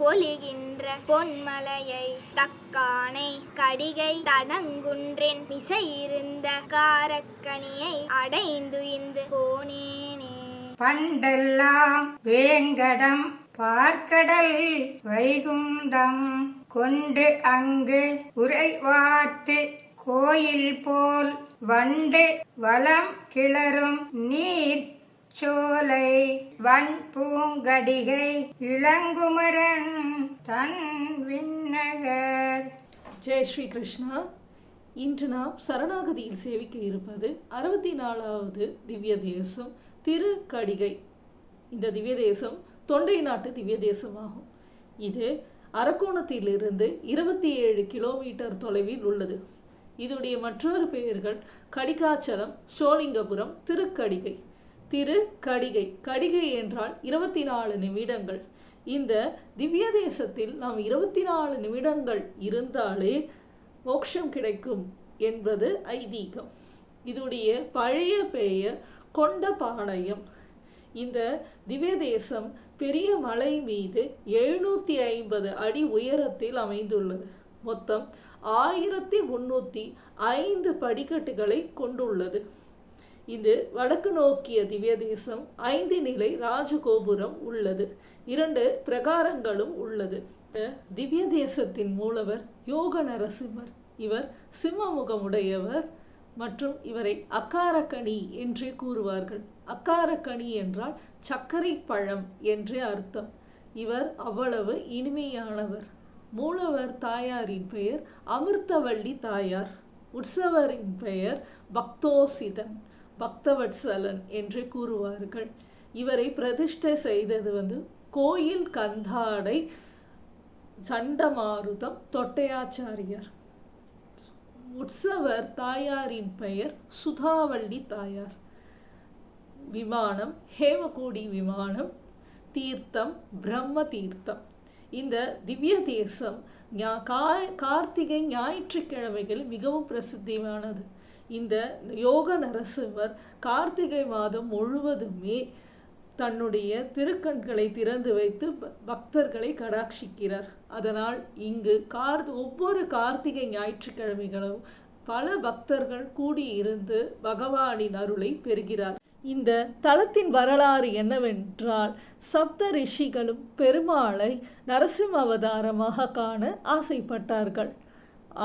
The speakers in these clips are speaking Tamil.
பொலிகின்ற பொன்மலையை தக்கானை கடிகை தடங்குன்றின். மிசை இருந்த காரக்கனியை அடைந்துயிந்து போனேனே. பண்டெல்லாம் வேங்கடம் பார்க்கடல் வைகுந்தம் கொண்டு அங்கு உறைவாத்து கோயில் போல் வண்டு வளம் கிளறும் நீர் சோலை வன் பூங்கடிகை இளங்குமர தன் விண்ணகர் ஜெய் ஸ்ரீ கிருஷ்ணா இன்று நாம் சரணாகதியில் சேவிக்க இருப்பது அறுபத்தி நாலாவது திவ்ய தேசம் திருக்கடிகை. இந்த திவ்ய தேசம் தொண்டை நாட்டு திவ்ய தேசமாகும். இது அரக்கோணத்திலிருந்து இருபத்தி ஏழு கிலோமீட்டர் தொலைவில் உள்ளது. இதனுடைய மற்றொரு பெயர்கள் கடிகாச்சலம் சோழிங்கபுரம் திருக்கடிகை. திரு கடிகை கடிகை என்றால் இருபத்தி நாலு நிமிடங்கள். இந்த திவ்ய தேசத்தில் நாம் இருபத்தி நாலு நிமிடங்கள் இருந்தாலே மோட்சம் கிடைக்கும் என்பது ஐதீகம். இதுடைய பழைய பெயர் கொண்டபாளையம். இந்த திவ்ய தேசம் பெரிய மலை மீது எழுநூற்றி ஐம்பது அடி உயரத்தில் அமைந்துள்ளது. மொத்தம் ஆயிரத்தி முன்னூற்றி ஐந்து படிக்கட்டுகளை கொண்டுள்ளது. இது வடக்கு நோக்கிய திவ்ய தேசம் ஐந்து நிலை ராஜகோபுரம் உள்ளது. இரண்டு பிரகாரங்களும் உள்ளது. திவ்ய தேசத்தின் மூலவர் யோக நரசிம்மர் இவர் சிம்மமுகமுடையவர் மற்றும் இவரை அக்காரக்கணி என்றே கூறுவார்கள். அக்காரக்கணி என்றால் சர்க்கரை பழம் என்றே அர்த்தம். இவர் அவ்வளவு இனிமையானவர். மூலவர் தாயாரின் பெயர் அமிர்தவள்ளி தாயார். உற்சவரின் பெயர் பக்தோசிதன். பக்தவத்சலன் என்று கூறுவார்கள். இவரை பிரதிஷ்டை செய்தது வந்து கோயில் கந்தாடை சண்டமாருதம் தொட்டையாச்சாரியார். உற்சவர் தாயாரின் பெயர் சுதாவள்ளி தாயார். விமானம் ஹேமகோடி விமானம் தீர்த்தம் பிரம்ம தீர்த்தம். இந்த திவ்ய தேசம் கா- கார்த்திகை ஞாயிற்றுக்கிழமைகள் மிகவும் பிரசித்தியானது. இந்த யோக நரசிம்மர் கார்த்திகை மாதம் முழுவதுமே தன்னுடைய திருக்கண்களை திறந்து வைத்து ப- பக்தர்களை கடாட்சிக்கிறார். அதனால் இங்கு கார் ஒவ்வொரு கார்த்திகை ஞாயிற்றுக்கிழமைகளும் பல பக்தர்கள் கூடியிருந்து பகவானின் அருளை பெறுகிறார். இந்த தலத்தின் வரலாறு என்னவென்றால் சப்த ரிஷிகளும் பெருமாளை நரசிம்ம அவதாரமாக காண ஆசைப்பட்டார்கள்.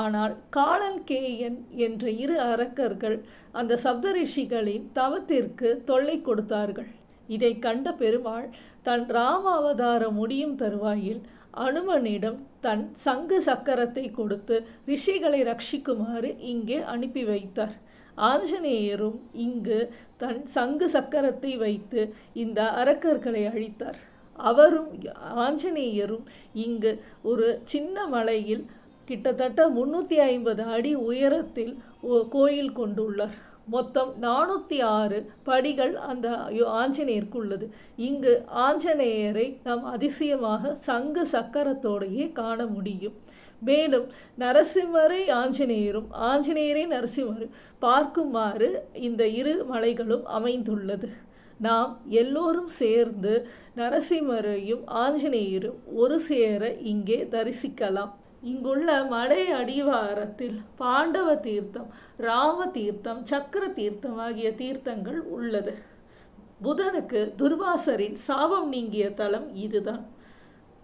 ஆனால் காலன் கேயன் என்ற இரு அரக்கர்கள் அந்த சப்தரிஷிகளின் தவத்திற்கு தொல்லை கொடுத்தார்கள். இதை கண்ட பெருமாள் தன் ராம அவதாரம் முடியும் தருவாயில் அனுமனிடம் தன் சங்கு சக்கரத்தை கொடுத்து ரிஷிகளை ரட்சிக்குமாறு இங்கே அனுப்பி வைத்தார். ஆஞ்சநேயரும் இங்கு தன் சங்கு சக்கரத்தை வைத்து இந்த அரக்கர்களை அழித்தார். அவரும் ஆஞ்சநேயரும் இங்கு ஒரு சின்ன மலையில் கிட்டத்தட்ட முன்னூற்றி ஐம்பது அடி உயரத்தில் ஓ- கோயில் கொண்டுள்ளார். மொத்தம் நானூற்றி ஆறு படிகள் அந்த ஆஞ்சநேயருக்கு உள்ளது இங்கு ஆஞ்சநேயரை நாம் அதிசயமாக சங்கு சக்கரத்தோடையே காண முடியும். மேலும் நரசிம்மரை ஆஞ்சநேயரும் ஆஞ்சநேயரை நரசிம்மரும் பார்க்குமாறு இந்த இரு மலைகளும் அமைந்துள்ளது. நாம் எல்லோரும் சேர்ந்து நரசிம்மரையும் ஆஞ்சநேயரும் ஒரு சேர இங்கே தரிசிக்கலாம். இங்குள்ள மலை அடிவாரத்தில் பாண்டவ தீர்த்தம் ராம தீர்த்தம் சக்கர தீர்த்தம் ஆகிய தீர்த்தங்கள் உள்ளது. புதனுக்கு துர்வாசரின் சாபம் நீங்கிய தலம் இதுதான்.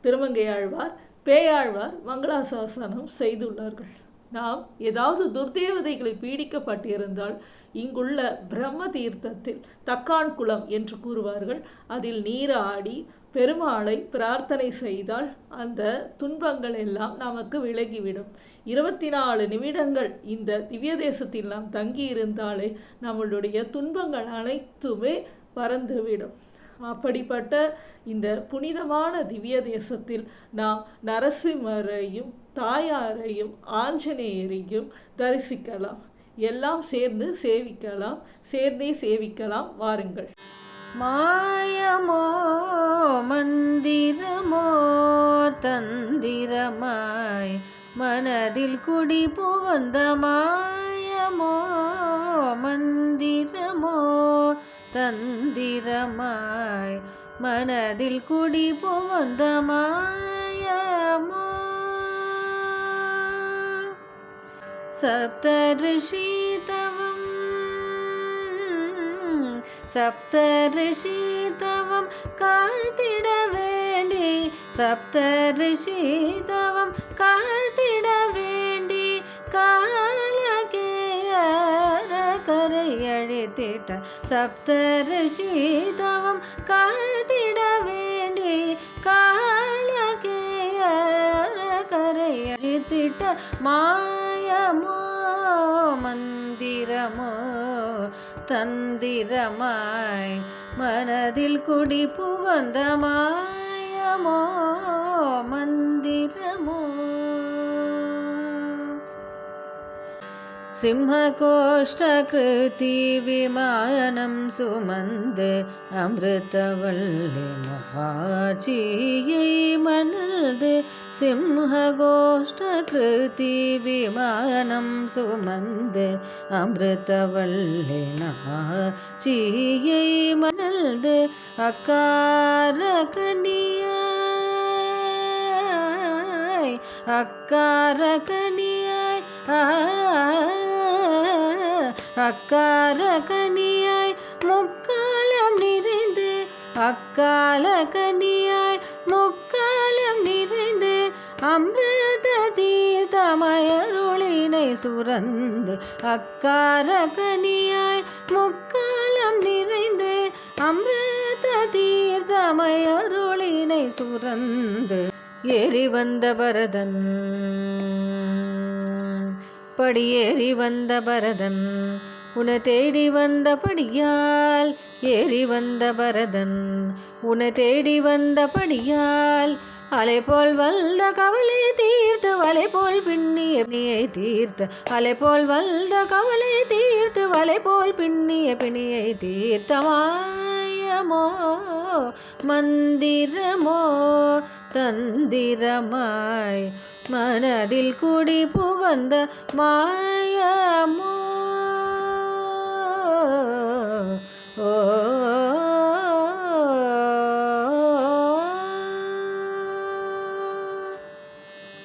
திருமங்கையாழ்வார் பேயாழ்வார் மங்களாசாசனம் செய்துள்ளார்கள். நாம் ஏதாவது துர்தேவதைகளை பீடிக்கப்பட்டிருந்தால் இங்குள்ள பிரம்ம தீர்த்தத்தில் தக்கான் குளம் என்று கூறுவார்கள். அதில் நீராடி பெருமாளை பிரார்த்தனை செய்தால் அந்த துன்பங்கள் எல்லாம் நமக்கு விலகிவிடும். இருபத்தி நாலு நிமிடங்கள் இந்த திவ்ய தேசத்தில் நாம் தங்கியிருந்தாலே நம்மளுடைய துன்பங்கள் அனைத்துமே பறந்துவிடும். அப்படிப்பட்ட இந்த புனிதமான திவ்ய தேசத்தில் நாம் நரசிம்மரையும் தாயாரையும் ஆஞ்சநேயரையும் தரிசிக்கலாம். எல்லாம் சேர்ந்து சேவிக்கலாம். சேர்ந்தே சேவிக்கலாம். வாருங்கள். மாயமோ மந்திரமோ தந்திரமாய் மனதில் குடி புகுந்த மாயமோ தந்திரமாய் மனதில் குடி புகுந்த மாயமோ. சப்தரிஷிதவம் சப்தரிஷிதவம் காத்திட வேண்டி சப்தரிஷிதவம் காத்திட வேண்டி கா கரை அழித்திட்ட சப்தரிஷிதவம் காத்திட வேண்டி காலகேயர கரை அழித்திட்ட மாயமோ மந்திரமோ தந்திரமாய் மனதில் குடி सिंह गोष्ठकृति विमायनं सुमन्द अमृत वल्लिनः मनल् सिंह गोष्ठ सुमन्द अमृतवल्लिनः चियै मनल् अकार अकार அக்காரகனியாய் அக்காரகனியாய் முக்காலம் நிறைந்து அக்கால கனியாய் முக்காலம் நிறைந்து அமிர்த தீர்த்தமயருளினை சுரந்து அக்கார கனியாய் முக்காலம் நிறைந்து அமிர்த தீர்த்தமயருளினை சுரந்து ஏறி வந்த பரதன். படியேறி வந்த பரதன். உன தேடி வந்தபடியால் ஏறி வந்த பரதன் உன தேடி வந்தபடியால் அலை போல் வல்ல கவலை தீர்த்து வலை போல் பின்னிய பிணியை தீர்த்து அலை போல் வல்ல கவலை தீர்த்து வலை போல் பின்னிய பிணியை தீர்த்தமாயமோ மந்திரமோ தந்திரமாய் மனதில் குடி புகந்த மாயமோ. oh